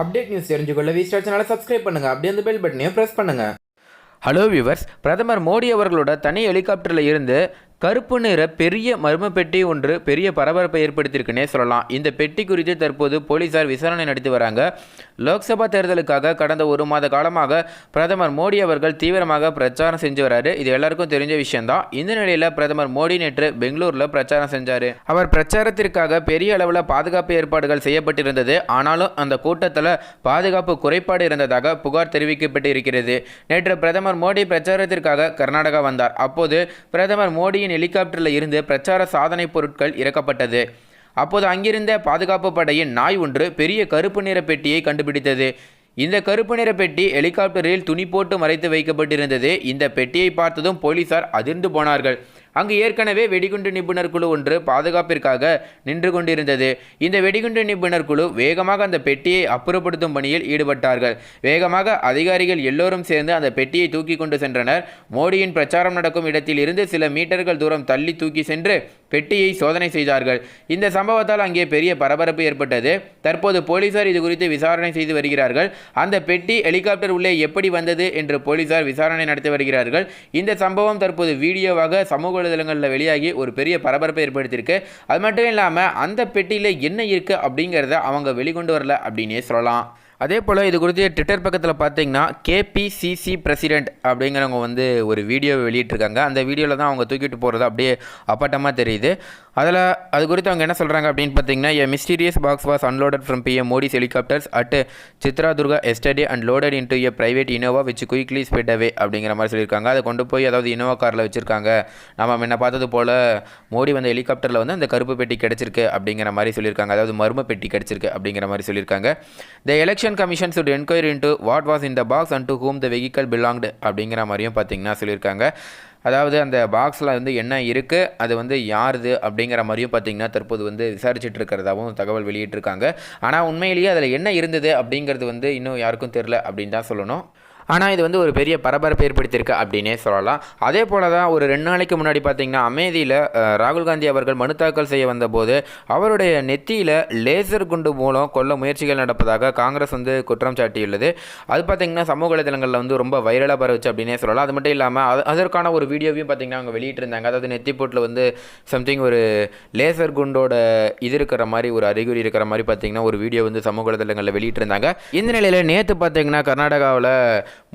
Update news தெரிஞ்சுக்கொள்ள V star சேனலை subscribe பண்ணுங்கள் அப்படியே அந்த பெல் பட்டனையும் ப்ரெஸ் பண்ணுங்கள் ஹலோ வியூவர்ஸ் பிரதமர் மோடி அவர்களோட தனி ஹெலிகாப்டரில் இருந்து கருப்பு நிற பெரிய மர்ம பெட்டி ஒன்று பெரிய பரபரப்பை ஏற்படுத்தியிருக்குன்னே சொல்லலாம். இந்த பெட்டி குறித்து தற்போது போலீசார் விசாரணை நடத்தி வராங்க. லோக்சபா தேர்தலுக்காக கடந்த ஒரு மாத காலமாக பிரதமர் மோடி அவர்கள் தீவிரமாக பிரச்சாரம் செஞ்சு வராரு. இது எல்லாருக்கும் தெரிஞ்ச விஷயம்தான். இந்த நிலையில் பிரதமர் மோடி நேற்று பெங்களூரில் பிரச்சாரம் செஞ்சார். அவர் பிரச்சாரத்திற்காக பெரிய அளவில் பாதுகாப்பு ஏற்பாடுகள் செய்யப்பட்டிருந்தது. ஆனாலும் அந்த கூட்டத்தில் பாதுகாப்பு குறைபாடு இருந்ததாக புகார் தெரிவிக்கப்பட்டு இருக்கிறது நேற்று பிரதமர் மோடி பிரச்சாரத்திற்காக கர்நாடகா வந்தார். அப்போது பிரதமர் மோடியின் ஹெலிகாப்டரில் இருந்து பிரச்சார சாதனை பொருட்கள் இறக்கப்பட்டது. அப்போது அங்கிருந்த பாதுகாப்பு படையின் நாய் ஒன்று பெரிய கருப்பு நிற பெட்டியை கண்டுபிடித்தது. இந்த கருப்பு நிற பெட்டி ஹெலிகாப்டரில் துணி போட்டு மறைத்து வைக்கப்பட்டிருந்தது. இந்த பெட்டியை பார்த்ததும் போலீசார் அதிர்ந்து போனார்கள். அங்கு ஏற்கனவே வெடிகுண்டு நிபுணர் குழு ஒன்று பாதுகாப்பிற்காக நின்று கொண்டிருந்தது. இந்த வெடிகுண்டு நிபுணர் குழு வேகமாக அந்த பெட்டியை அப்புறப்படுத்தும் பணியில் ஈடுபட்டார்கள். வேகமாக அதிகாரிகள் எல்லோரும் சேர்ந்து அந்த பெட்டியை தூக்கி கொண்டு சென்றனர். மோடியின் பிரச்சாரம் நடக்கும் இடத்தில் இருந்து சில மீட்டர்கள் தூரம் தள்ளி தூக்கி சென்று பெட்டியை சோதனை செய்தார்கள். இந்த சம்பவத்தால் அங்கே பெரிய பரபரப்பு ஏற்பட்டது. தற்போது போலீசார் இது குறித்து விசாரணை செய்து வருகிறார்கள். அந்த பெட்டி ஹெலிகாப்டர் உள்ளே எப்படி வந்தது என்று போலீசார் விசாரணை நடத்தி வருகிறார்கள். இந்த சம்பவம் தற்போது வீடியோவாக சமூக வலைதளங்களில் வெளியாகி ஒரு பெரிய பரபரப்பை ஏற்படுத்தியிருக்கு. அது மட்டும் இல்லாமல் அந்த பெட்டியில் என்ன இருக்குது அப்படிங்கிறத அவங்க வெளிக்கொண்டு வரல அப்படின்னே சொல்லலாம். அதே போல் இது குறித்து ட்விட்டர் பக்கத்தில் பார்த்தீங்கன்னா கேபிசிசி பிரசிடெண்ட் அப்படிங்கிறவங்க வந்து ஒரு வீடியோ வெளியிட்டிருக்காங்க. அந்த வீடியோவில் தான் அவங்க தூக்கிட்டு போகிறது அப்படியே அப்பட்டமாக தெரியுது. அதில் அது குறித்து அவங்க என்ன சொல்கிறாங்க அப்படின்னு பார்த்தீங்கன்னா a mysterious box was unloaded from PM Modi's helicopters at Chitradurga yesterday and loaded into a private Innova which quickly sped away அப்படிங்கிற மாதிரி சொல்லியிருக்காங்க. அதை கொண்டு போய் அதாவது இனோவா காரில் வச்சுருக்காங்க. நம்ம முன்ன பார்த்தது போல் மோடி வந்த ஹெலிகாப்டரில் வந்து அந்த கருப்பு பெட்டி கிடச்சிருக்கு அப்படிங்கிற மாதிரி சொல்லியிருக்காங்க. அதாவது மர்ம பெட்டி கிடச்சிருக்கு அப்படிங்கிற மாதிரி சொல்லியிருக்காங்க. The election commission should enquiry into what was in the box and to whom the vehicle belonged அப்படிங்கிற மாதிரியும் பார்த்தீங்கன்னா சொல்லியிருக்காங்க. அதாவது அந்த பாக்ஸில் வந்து என்ன இருக்குது அது வந்து யாருது அப்படிங்கிற மாதிரியும் பார்த்தீங்கன்னா தற்போது வந்து விசாரிச்சுட்டு இருக்கிறதாவும் தகவல் வெளியிட்டிருக்காங்க. ஆனால் உண்மையிலேயே அதில் என்ன இருந்தது அப்படிங்கிறது வந்து இன்னும் யாருக்கும் தெரில அப்படின்னு தான் சொல்லணும். ஆனால் இது வந்து ஒரு பெரிய பரபரப்பு ஏற்படுத்தியிருக்கு அப்படின்னே சொல்லலாம். அதே போல தான் ஒரு ரெண்டு நாளைக்கு முன்னாடி பார்த்தீங்கன்னா அமேதியில் ராகுல் காந்தி அவர்கள் மனு தாக்கல் செய்ய வந்தபோது அவருடைய நெத்தியில் லேசர் குண்டு மூலம் கொல்ல முயற்சிகள் நடப்பதாக காங்கிரஸ் வந்து குற்றம் சாட்டியுள்ளது. அது பார்த்தீங்கன்னா சமூக வலைதளங்களில் வந்து ரொம்ப வைரலாக பரவுச்சு அப்படின்னே சொல்லலாம். அது மட்டும் இல்லாமல் அது அதற்கான ஒரு வீடியோவையும் பார்த்தீங்கன்னா அவங்க வெளியிட்டிருந்தாங்க. அதாவது நெத்தி போட்டில் வந்து சம்திங் ஒரு லேசர் குண்டோட இது இருக்கிற மாதிரி ஒரு அறிகுறி இருக்கிற மாதிரி பார்த்தீங்கன்னா ஒரு வீடியோ வந்து சமூக வலைதளங்களில் வெளியிட்டிருந்தாங்க. இந்த நிலையில் நேற்று பார்த்தீங்கன்னா கர்நாடகாவில்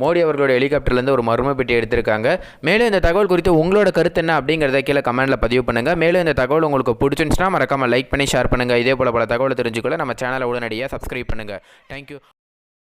மோடி அவர்களோட ஹெலிகாப்டர்லேருந்து ஒரு மர்ம பெட்டி எடுத்திருக்காங்க. மேலும் இந்த தகவல் குறித்து உங்களோட கருத்து என்ன அப்படிங்கிறத கீழே கமெண்ட்டில் பதிவு பண்ணுங்கள் மேலும் இந்த தகவல் உங்களுக்கு பிடிச்சிருந்துச்சுன்னா மறக்காமல் லைக் பண்ணி ஷேர் பண்ணுங்கள் இதே போல் பல தகவலை தெரிஞ்சுக்கொள்ள நம்ம சேனலை உடனடியாக சப்ஸ்கிரைப் பண்ணுங்கள் தேங்க்யூ